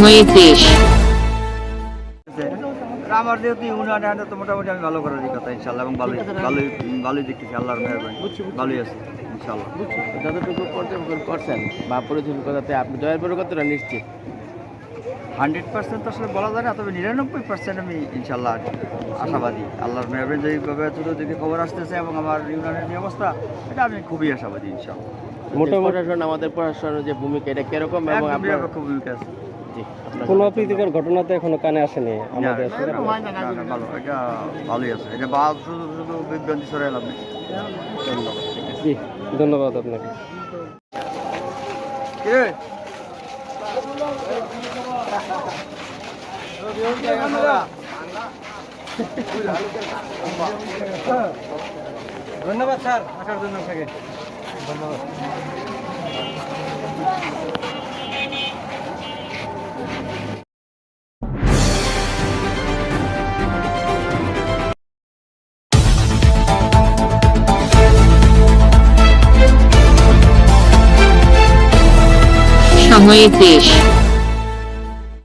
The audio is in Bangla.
সময়ের দেশ আমার যেহেতু ইউনিয়ন হ্যান্ড তো মোটামুটি আমি ভালো করারই কথা ইনশাল্লাহ এবং ভালোই ভালোই ভালোই দেখতেছি আল্লাহর মেহরবানি। ভালোই আছে ইনশাল্লাহ। যতটুকু করছেন বা প্রতিযোগিতাতে আপনি জয়ের পরে কতটা নিশ্চিত? হান্ড্রেড পার্সেন্ট আসলে বলা যায় না তবে নিরানব্বই পার্সেন্ট আমি ইনশাল্লাহ আশাবাদী। আল্লাহর মেহরবানি ছোটো থেকে খবর আসতেছে এবং আমার ইউনিয়নের যে অবস্থা এটা আমি খুবই আশাবাদী ইনশাল্লাহ। মোটামুটি আমাদের প্রশাসনের যে ভূমিকা এটা কীরকম এবং নিরপেক্ষ ভূমিকা আছে। কোনো অপ্রীতিকর ঘটনা তো এখনও কানে আসেনি আমাদের ভালো এটা ভালোই আছে। এটা বা শুধু শুধু বিভ্রান্তি সরে এলাম জি ধন্যবাদ আপনাকে। ধন্যবাদ স্যার। আসার জন্য আপনাকে। ধন্যবাদ। সময়ের দেশ